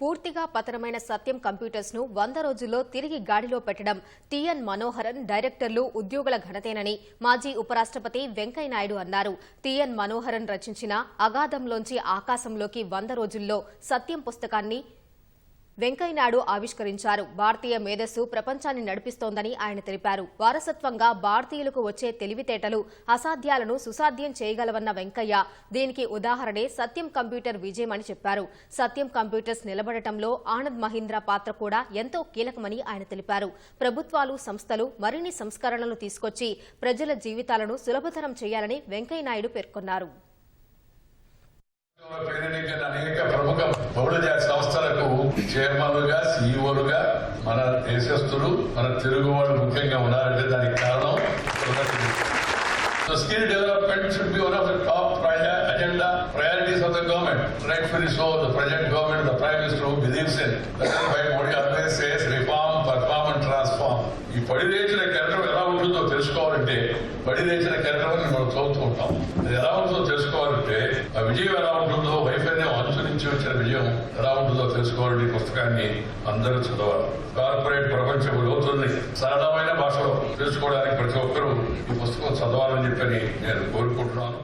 పూర్తిగా పతనమైన సత్యం కంప్యూటర్స్ను వంద రోజుల్లో తిరిగి గాడిలో పెట్టడం టిఎన్ మనోహరన్ డైరెక్టర్లు ఉద్యోగుల ఘనతేనని మాజీ ఉపరాష్ట్రపతి వెంకయ్యనాయుడు అన్నారు. టిఎన్ మనోహరన్ రచించిన అగాధంలోంచి ఆకాశంలోకి వంద రోజుల్లో సత్యం పుస్తకాన్ని వెంకయ్యనాయుడు ఆవిష్కరించారు. భారతీయ మేధస్సు ప్రపంచాన్ని నడిపిస్తోందని ఆయన తెలిపారు. వారసత్వంగా భారతీయులకు వచ్చే తెలివితేటలు అసాధ్యాలను సుసాధ్యం చేయగలవన్న వెంకయ్య దీనికి ఉదాహరణే సత్యం కంప్యూటర్ విజయమని చెప్పారు. సత్యం కంప్యూటర్స్ నిలబడటంలో ఆనంద్ మహీంద్ర పాత్ర కూడా ఎంతో కీలకమని ఆయన తెలిపారు. ప్రభుత్వాలు సంస్థలు మరిన్ని సంస్కరణలు తీసుకొచ్చి ప్రజల జీవితాలను సులభతరం చేయాలని వెంకయ్యనాయుడు పేర్కొన్నారు. అనేక ప్రముఖ బహుళజాతి చైర్మన్లుగా సీఈఓలుగా మన దేశస్తులు మన తెలుగు వాళ్ళు ముఖ్యంగా ఉన్నారంటే దానికి కారణం skill development should be one of the top agenda priorities of the government rightfully so the present government the prime minister who believes in that's why Modi always says reform perform and transform ఈ పడి రేచిన కెరటం ఎలా ఉంటుందో తెలుసుకోవాలంటే పడి రేచిన కెరటం మనం చదువుతూ ఉంటాం అది ఎలా ఉంటుందో తెలుసుకోవాలంటే ఆ విజయం ఎలా నుంచి వచ్చిన విజయం ఎలా ఉంటుందో తెలుసుకోవాలని ఈ పుస్తకాన్ని అందరూ చదవాలి. కార్పొరేట్ ప్రపంచం లోతుల్ని సరళమైన భాషలో తెలుసుకోవడానికి ప్రతి ఒక్కరూ ఈ పుస్తకం చదవాలని చెప్పని నేను కోరుకుంటున్నాను.